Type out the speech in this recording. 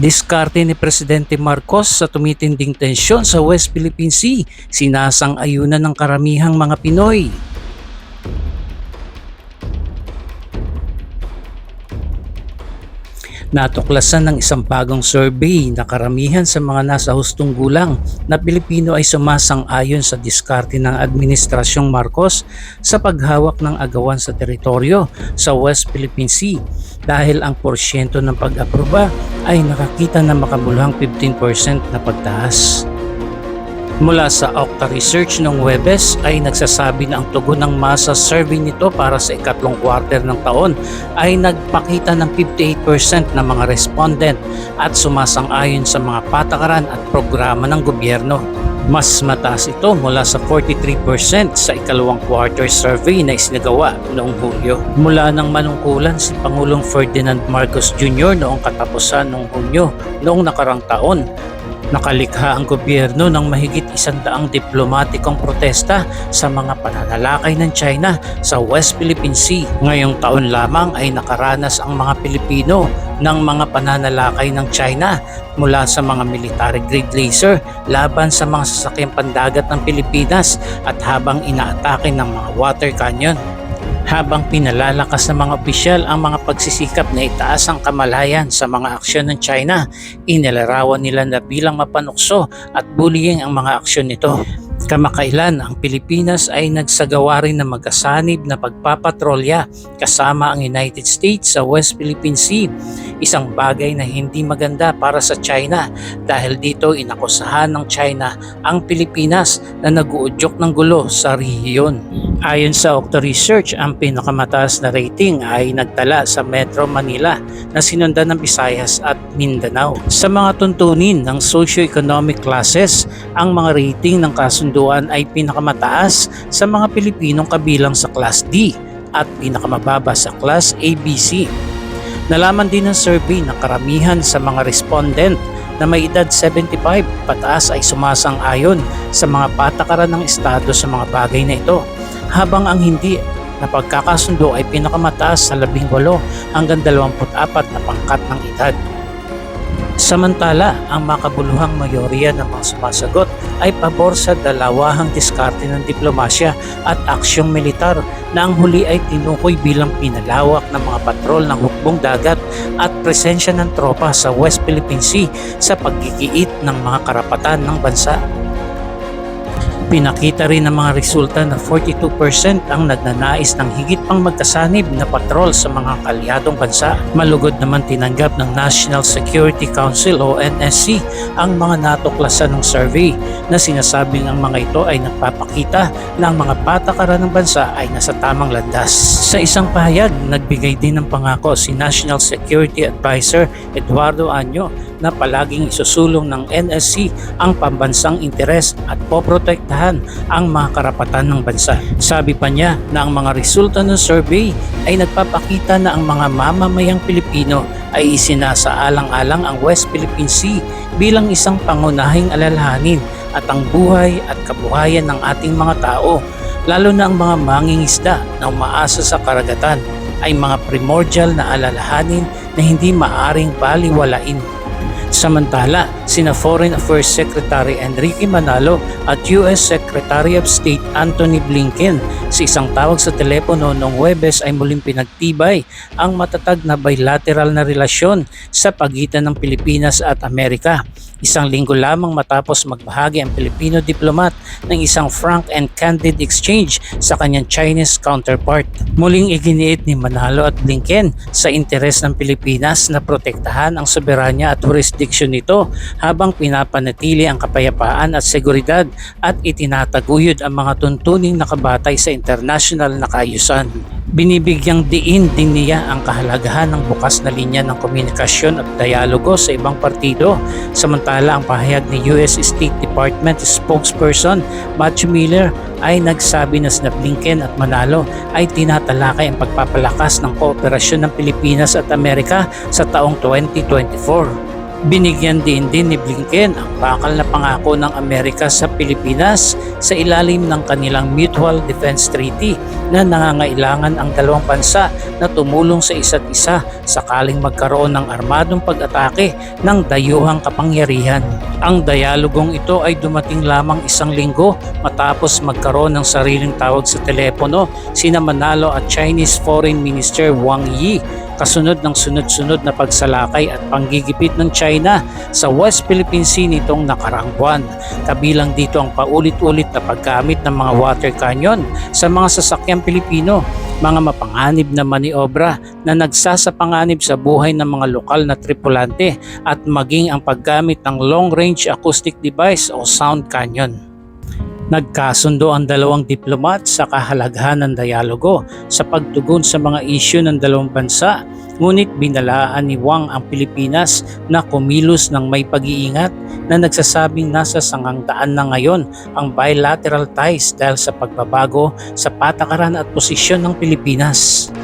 Diskarte ni Presidente Marcos sa tumitinding tensyon sa West Philippine Sea, sinasang-ayunan ng karamihang mga Pinoy. Natuklasan ng isang bagong survey na karamihan sa mga nasa hustong gulang na Pilipino ay sumasang-ayon sa diskarte ng Administrasyong Marcos sa paghawak ng agawan sa teritoryo sa West Philippine Sea dahil ang porsyento ng pag-aproba ay nakakita na makabuluhang 15% na pagtaas. Mula sa Okta Research ng Webes ay nagsasabi na ang tugon ng masa survey nito para sa ikatlong quarter ng taon ay nagpakita ng 58% ng mga respondent at sumasang-ayon sa mga patakaran at programa ng gobyerno. Mas mataas ito mula sa 43% sa ikalawang quarter survey na isinagawa noong Hulyo. Mula ng manungkulan si Pangulong Ferdinand Marcos Jr. noong katapusan ng Hunyo noong nakarang taon Nakalikha ang gobyerno ng mahigit isandaang diplomatikong protesta sa mga pananalakay ng China sa West Philippine Sea. Ngayong taon lamang ay nakaranas ang mga Pilipino ng mga pananalakay ng China mula sa mga military grade laser laban sa mga sasakyang pandagat ng Pilipinas at habang inaatake ng mga water canyon habang pinalalakas ng mga opisyal ang mga pagsisikap na itaas ang kamalayan sa mga aksyon ng China, inilarawan nila na bilang mapanukso at bullying ang mga aksyon nito. Kamakailan ang Pilipinas ay nagsagawa rin ng magasanib na pagpapatrolya kasama ang United States sa West Philippine Sea. Isang bagay na hindi maganda para sa China dahil dito inakusahan ng China ang Pilipinas na naguudyok ng gulo sa rehiyon. Ayon sa Octo Research, ang pinakamataas na rating ay nagtala sa Metro Manila na sinundan ng Visayas at Mindanao. Sa mga tuntunin ng socio-economic classes, ang mga rating ng kasunduan ay pinakamataas sa mga Pilipinong kabilang sa Class D at pinakamababa sa Class ABC. Nalaman din ng survey na karamihan sa mga respondent na may edad 75 pataas ay sumasang-ayon sa mga patakaran ng Estado sa mga bagay na ito habang ang hindi na pagkakasundo ay pinakamataas sa 18 hanggang 24 na pangkat ng edad. Samantala, ang makabuluhang mayorya ng mga sumasagot ay pabor sa dalawahang diskarte ng diplomasya at aksyong militar na ang huli ay tinukoy bilang pinalawak ng mga patrol ng hukbong dagat at presensya ng tropa sa West Philippine Sea sa pagkikiit ng mga karapatan ng bansa. Pinakita rin ng mga resulta na 42% ang nagnanais ng higit pang magkasanib na patrol sa mga kalyadong bansa. Malugod naman tinanggap ng National Security Council o NSC ang mga natuklasan ng survey na sinasabing ang mga ito ay nagpapakita na ang mga patakaran ng bansa ay nasa tamang landas. Sa isang pahayag, nagbigay din ng pangako si National Security Advisor Eduardo Anyo na palaging isusulong ng NSC ang pambansang interes at poprotektahan ang mga karapatan ng bansa. Sabi pa niya na ang mga resulta ng survey ay nagpapakita na ang mga mamamayang Pilipino ay isinasaalang-alang ang West Philippine Sea bilang isang pangunahing alalahanin at ang buhay at kabuhayan ng ating mga tao, lalo na ang mga mangingisda na umaasa sa karagatan ay mga primordial na alalahanin na hindi maaring baliwalain Samantala, sina Foreign Affairs Secretary Enrique Manalo at US Secretary of State Anthony Blinken sa isang tawag sa telepono noong Webes ay muling pinagtibay ang matatag na bilateral na relasyon sa pagitan ng Pilipinas at Amerika. Isang linggo lamang matapos magbahagi ang Pilipino diplomat ng isang frank and candid exchange sa kanyang Chinese counterpart. Muling iginiit ni Manalo at Blinken sa interes ng Pilipinas na protektahan ang soberanya at jurisdiction nito habang pinapanatili ang kapayapaan at seguridad at itinataguyod ang mga tuntuning nakabatay sa international na kaayusan. Binibigyang diin din niya ang kahalagahan ng bukas na linya ng komunikasyon at dialogo sa ibang partido. Samantala ang pahayag ni US State Department spokesperson Matthew Miller ay nagsabi na sina Blinken at Manalo ay tinatalakay ang pagpapalakas ng kooperasyon ng Pilipinas at Amerika sa taong 2024. Binigyan din din ni Blinken ang bakal na pangako ng Amerika sa Pilipinas sa ilalim ng kanilang Mutual Defense Treaty na nangangailangan ang dalawang bansa na tumulong sa isa't isa sakaling magkaroon ng armadong pag-atake ng dayuhang kapangyarihan. Ang dialogong ito ay dumating lamang isang linggo matapos magkaroon ng sariling tawag sa telepono sina Manalo at Chinese Foreign Minister Wang Yi kasunod ng sunod-sunod na pagsalakay at panggigipit ng China sa West Philippine Sea nitong nakarang buwan. Kabilang dito ang paulit-ulit na paggamit ng mga water canyon sa mga sasakyang Pilipino, mga mapanganib na maniobra na nagsasapanganib sa buhay ng mga lokal na tripulante at maging ang paggamit ng long-range acoustic device o sound canyon. Nagkasundo ang dalawang diplomat sa kahalagahan ng dialogo sa pagtugon sa mga isyu ng dalawang bansa ngunit binalaan ni Wang ang Pilipinas na kumilos ng may pag-iingat na nagsasabing nasa sangang daan na ngayon ang bilateral ties dahil sa pagbabago sa patakaran at posisyon ng Pilipinas.